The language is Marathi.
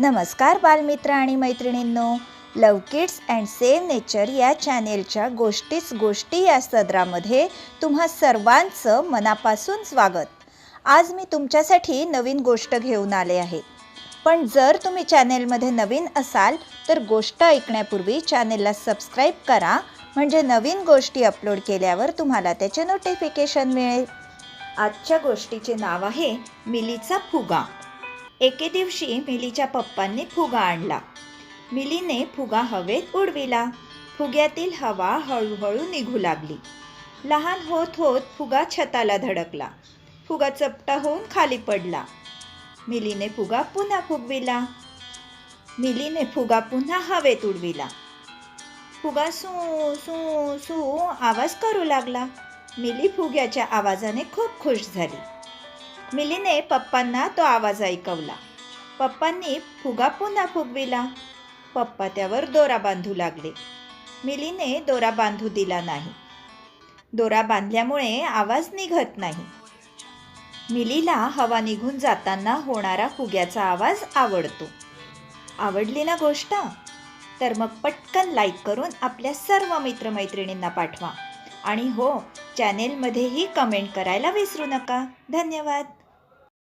नमस्कार बालमित्र आणि मैत्रिणींनो love kids and same nature या चॅनेलच्या गोष्टीच गोष्टी या सदरामध्ये तुम्हा सर्वांचं मनापासून स्वागत. आज मी तुमच्यासाठी नवीन गोष्ट घेऊन आले आहे. पण जर तुम्ही चॅनेलमध्ये नवीन असाल तर गोष्ट ऐकण्यापूर्वी चॅनेलला सबस्क्राईब करा म्हणजे नवीन गोष्टी अपलोड केल्यावर तुम्हाला त्याचे नोटिफिकेशन मिळेल. आजच्या गोष्टीचे नाव आहे मिलीचा फुगा. एके दिवशी मिलीच्या पप्पांनी फुगा आणला. मिलीने फुगा हवेत उडविला. फुग्यातील हवा हळूहळू निघू लागली. लहान होत होत फुगा छताला धडकला. फुगा चपटा होऊन खाली पडला. मिलीने फुगा पुन्हा फुगविला. मिलीने फुगा पुन्हा हवेत उडविला. फुगा सू सू सू आवाज करू लागला. मिली फुग्याच्या आवाजाने खूप खुश झाली. मिलीने पप्पांना तो आवाज ऐकवला. पप्पांनी फुगा पुन्हा फुगविला. पप्पा त्यावर दोरा बांधू लागले. मिलीने दोरा बांधू दिला नाही. दोरा बांधल्यामुळे आवाज निघत नाही. मिलीला हवा निघून जाताना होणारा फुग्याचा आवाज आवडतो. आवडली ना गोष्ट? तर मग पटकन लाईक करून आपल्या सर्व मित्रमैत्रिणींना पाठवा. आणि हो चॅनेलमध्येही कमेंट करायला विसरू नका. धन्यवाद.